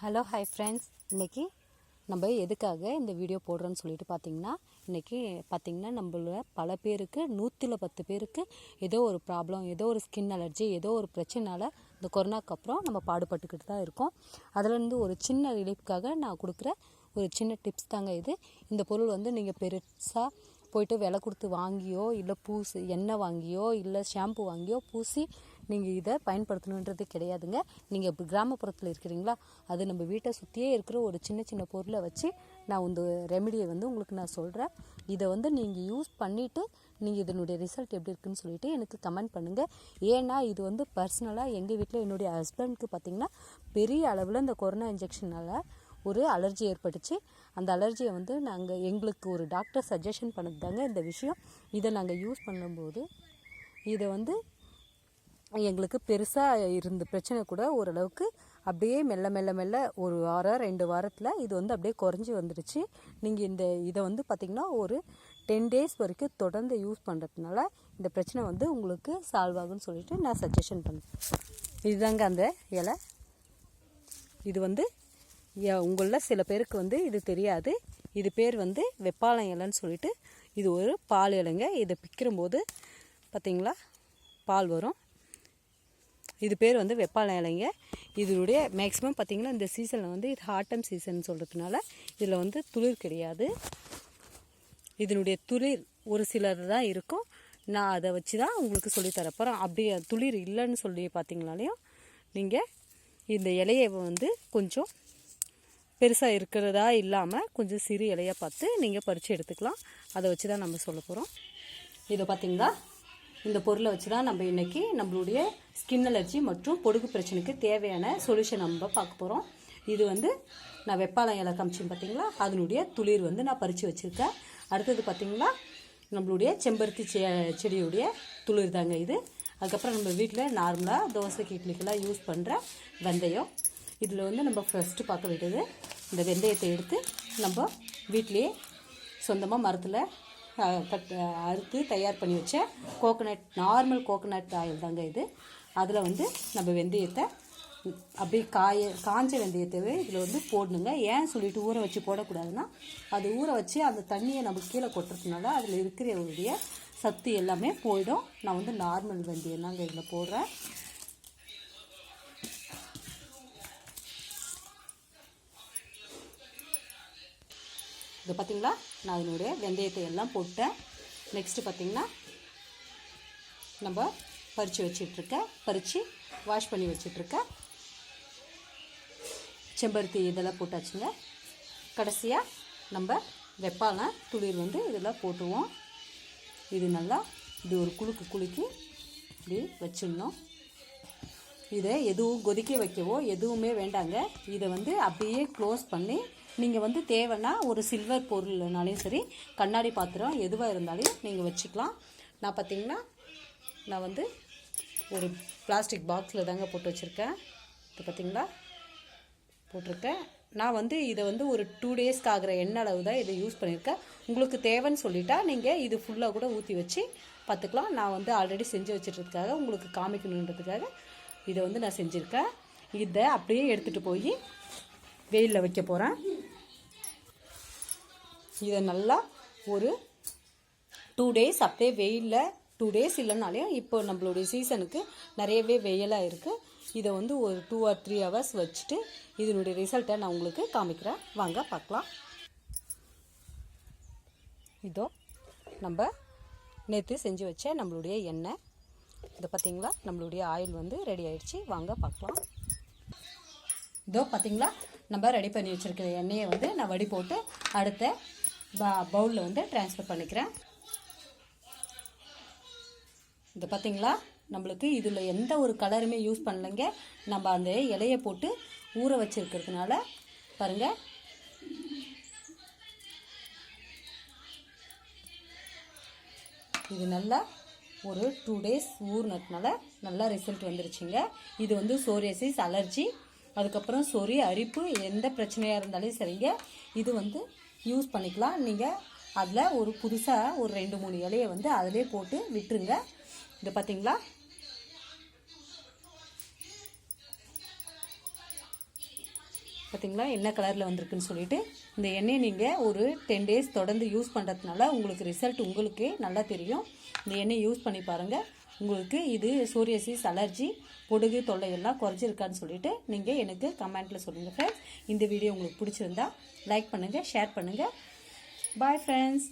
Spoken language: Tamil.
ஹலோ ஹாய் ஃப்ரெண்ட்ஸ் இன்றைக்கி நம்ம எதுக்காக இந்த வீடியோ போடுறோன்னு சொல்லிட்டு பார்த்தீங்கன்னா இன்றைக்கி பார்த்தீங்கன்னா நம்மள பல பேருக்கு நூற்றில் பத்து பேருக்கு ஏதோ ஒரு ப்ராப்ளம் ஏதோ ஒரு ஸ்கின் அலர்ஜி ஏதோ ஒரு பிரச்சனைனால இந்த கொரோனாக்கு அப்புறம் நம்ம பாடுபட்டுக்கிட்டு தான் இருக்கோம். அதுலேருந்து ஒரு சின்ன ரிலீஃப்காக நான் கொடுக்குற ஒரு சின்ன டிப்ஸ் தாங்க இது. இந்த பொருள் வந்து நீங்கள் பெருசாக போயிட்டு விலை கொடுத்து வாங்கியோ இல்லை பூசி எண்ணெய் வாங்கியோ இல்லை ஷாம்பு வாங்கியோ பூசி நீங்கள் இதை பயன்படுத்தணுன்றது கிடையாதுங்க. நீங்கள் இப்போ கிராமப்புறத்தில் இருக்கிறீங்களா அது நம்ம வீட்டை சுற்றியே இருக்கிற ஒரு சின்ன சின்ன பொருளை வச்சு நான் இந்த ரெமெடியை வந்து உங்களுக்கு நான் சொல்கிறேன் இதை வந்து நீங்கள் யூஸ் பண்ணிவிட்டு நீங்கள் இதனுடைய ரிசல்ட் எப்படி இருக்குன்னு சொல்லிட்டு எனக்கு கமெண்ட் பண்ணுங்கள் ஏன்னா இது வந்து பர்சனலாக எங்கள் வீட்டில் என்னுடைய ஹஸ்பண்ட்க்கு பார்த்திங்கன்னா பெரிய அளவில் இந்த கொரோனா இன்ஜெக்ஷனால் ஒரு அலர்ஜி ஏற்பட்டுச்சு. அந்த அலர்ஜியை வந்து நாங்கள் எங்களுக்கு ஒரு டாக்டர் சஜஷன் பண்ணது தாங்க இந்த விஷயம். இதை நாங்கள் யூஸ் பண்ணும்போது இதை வந்து எங்களுக்கு பெருசாக இருந்த பிரச்சனை கூட ஓரளவுக்கு அப்படியே மெல்ல மெல்ல மெல்ல ஒரு வாரம் ரெண்டு வாரத்தில் இது வந்து அப்படியே குறைஞ்சி வந்துடுச்சு. நீங்கள் இந்த இதை வந்து பார்த்திங்கன்னா ஒரு டென் டேஸ் வரைக்கும் தொடர்ந்து யூஸ் பண்ணுறதுனால இந்த பிரச்சனை வந்து உங்களுக்கு சால்வ் ஆகும்னு சொல்லிட்டு நான் சஜஷன் பண்ணேன். இதுதாங்க அந்த இலை. இது வந்து உங்களில் சில பேருக்கு வந்து இது தெரியாது. இது பேர் வந்து வெப்பாளம் இலைன்னு சொல்லிட்டு இது ஒரு பால் இலைங்க. இதை பிக்கிறம்போது பார்த்திங்களா பால் வரும். இது பேர் வந்து வெப்பால இலைங்க. இதனுடைய மேக்ஸிமம் பார்த்திங்கன்னா இந்த சீசனில் வந்து இது ஆட்டம் சீசன் சொல்கிறதுனால இதில் வந்து துளிர் கிடையாது. இதனுடைய துளிர் ஒரு சிலர் தான் இருக்கும். நான் அதை வச்சு தான் உங்களுக்கு சொல்லித்தரப்போகிறேன் அப்படி துளிர் இல்லைன்னு சொல்லி பார்த்தீங்கனாலையும் நீங்கள் இந்த இலையை வந்து கொஞ்சம் பெருசாக இருக்கிறதா இல்லாமல் கொஞ்சம் சிறு இலையாக பார்த்து நீங்கள் பறித்து எடுத்துக்கலாம். அதை வச்சு தான் நம்ம சொல்ல போகிறோம் இதை பார்த்தீங்களா? இந்த பொருளை வச்சு தான் நம்ம இன்றைக்கி நம்மளுடைய ஸ்கின் அலர்ஜி மற்றும் பொடுகு பிரச்சனைக்கு தேவையான சொல்யூஷன் நம்ம பார்க்க போகிறோம் இது வந்து நான் வெப்பாளம் இலை காமிச்சேன் பார்த்தீங்களா அதனுடைய துளிர் வந்து நான் பறித்து வச்சுருக்கேன். அடுத்தது பார்த்திங்களா நம்மளுடைய செம்பருத்தி செ செடியுடைய துளிர் தாங்க இது. அதுக்கப்புறம் நம்ம வீட்டில் நார்மலாக தோசைக்கு இட்லிக்கெல்லாம் யூஸ் பண்ணுற வெந்தயம். இதில் வந்து நம்ம ஃபஸ்ட்டு பார்க்க வேண்டியது இந்த வெந்தயத்தை எடுத்து நம்ம வீட்டிலேயே சொந்தமாக மரத்தில் கட் அறுத்து தயார் பண்ணி வச்ச கோகோனட் நார்மல் கோகோனட் ஆயில் தாங்க இது. அதில் வந்து நம்ம வெந்தயத்தை அப்படியே காய காஞ்ச வெந்தயத்தவே இதில் வந்து போடணுங்க. ஏன் சொல்லிட்டு ஊற வச்சு போடக்கூடாதுன்னா அது ஊற வச்சு அந்த தண்ணியை நம்ம கீழே கொட்டுறதுனால அதில் இருக்கிற சத்து எல்லாமே போயிடும். நான் வந்து நார்மல் வெந்தயம் தாங்க இதில் போடுறேன். இது பார்த்திங்களா நான் அதனுடைய வெந்தயத்தை எல்லாம் போட்டேன். நெக்ஸ்ட்டு பார்த்திங்கன்னா நம்ம பறித்து வச்சிட்ருக்கேன் பறித்து வாஷ் பண்ணி வச்சிட்ருக்கேன் செம்பருத்தி இதெல்லாம் போட்டாச்சுங்க. கடைசியாக நம்ம வெப்பாங்க துளிர் வந்து இதெல்லாம் போட்டுவோம். இது நல்லா இது ஒரு குலுக்கு குலுக்கி இப்படி வச்சிடணும். இதை எதுவும் கொதிக்க வைக்கவோ எதுவுமே வேண்டாங்க. இதை வந்து அப்படியே க்ளோஸ் பண்ணி நீங்கள் வந்து தேவைன்னா ஒரு சில்வர் பொருள்னாலையும் சரி கண்ணாடி பாத்திரம் எதுவாக இருந்தாலும் நீங்கள் வச்சுக்கலாம். நான் பார்த்தீங்கன்னா நான் வந்து ஒரு பிளாஸ்டிக் பாக்ஸில் தாங்க போட்டு வச்சுருக்கேன். இப்போ பார்த்தீங்களா போட்டிருக்கேன். நான் வந்து இதை வந்து ஒரு டூ டேஸ்க்கு ஆகிற எண்ணெய் அளவு தான் இதை யூஸ் பண்ணியிருக்கேன். உங்களுக்கு தேவைன்னு சொல்லிட்டா நீங்கள் இது ஃபுல்லாக கூட ஊற்றி வச்சு பார்த்துக்கலாம் நான் வந்து ஆல்ரெடி செஞ்சு வச்சுட்றதுக்காக உங்களுக்கு காமிக்கணுன்றதுக்காக இதை வந்து நான் செஞ்சுருக்கேன். இதை அப்படியே எடுத்துகிட்டு போய் வெயிலில் வைக்க போகிறேன் இதை நல்லா ஒரு டூ டேஸ் அப்படியே வெயிலில் டூ டேஸ் இல்லைனாலையும் இப்போ நம்மளுடைய சீசனுக்கு நிறையவே வெயிலாக இருக்குது இதை வந்து ஒரு டூ ஆர் த்ரீ ஹவர்ஸ் வச்சுட்டு இதனுடைய ரிசல்ட்டை நான் உங்களுக்கு காமிக்கிறேன். வாங்க பார்க்கலாம். இதோ நம்ம நேற்று செஞ்சு வச்ச நம்மளுடைய எண்ணெய். இதை பார்த்தீங்களா? நம்மளுடைய ஆயில் வந்து ரெடி ஆயிடுச்சு. வாங்க பார்க்கலாம். இதோ பார்த்தீங்களா? நம்ம ரெடி பண்ணி வச்சுருக்கிற எண்ணெயை வந்து நான் வடி போட்டு அடுத்த பவுலில் வந்து ட்ரான்ஸ்ஃபர் பண்ணிக்கிறேன். இது பார்த்திங்களா நம்மளுக்கு இதில் எந்த ஒரு கலருமே யூஸ் பண்ணலைங்க. நம்ம அந்த இலையை போட்டு ஊற வச்சுருக்கிறதுனால பாருங்கள் இது நல்லா ஒரு டூ டேஸ் ஊறினதுனால நல்லா ரிசல்ட் வந்துருச்சுங்க. இது வந்து சோரியாசிஸ் அலர்ஜி அதுக்கப்புறம் சொறி அரிப்பு எந்த பிரச்சனையாக இருந்தாலும் சரிங்க. இது வந்து யூஸ் பண்ணிக்கலாம். நீங்கள் அதில் ஒரு புதுசாக ஒரு ரெண்டு மூணு இலையை வந்து அதிலே போட்டு விட்டுருங்க. இது பார்த்தீங்களா பார்த்தீங்களா என்ன கலரில் வந்திருக்குன்னு சொல்லிட்டு. இந்த எண்ணெயை நீங்கள் ஒரு டென் டேஸ் தொடர்ந்து யூஸ் பண்ணுறதுனால உங்களுக்கு ரிசல்ட் உங்களுக்கே நல்லா தெரியும். இந்த எண்ணெய் யூஸ் பண்ணி பாருங்கள் உங்களுக்கு இது சோரியாசிஸ் அலர்ஜி பொடுகு தொல்லையெல்லாம் குறைஞ்சிருக்கான்னு சொல்லிட்டு நீங்கள் எனக்கு கமெண்ட்டில் சொல்லுங்கள் ஃப்ரெண்ட்ஸ் இந்த வீடியோ உங்களுக்கு பிடிச்சிருந்தா லைக் பண்ணுங்கள் ஷேர் பண்ணுங்கள் பாய் ஃப்ரெண்ட்ஸ்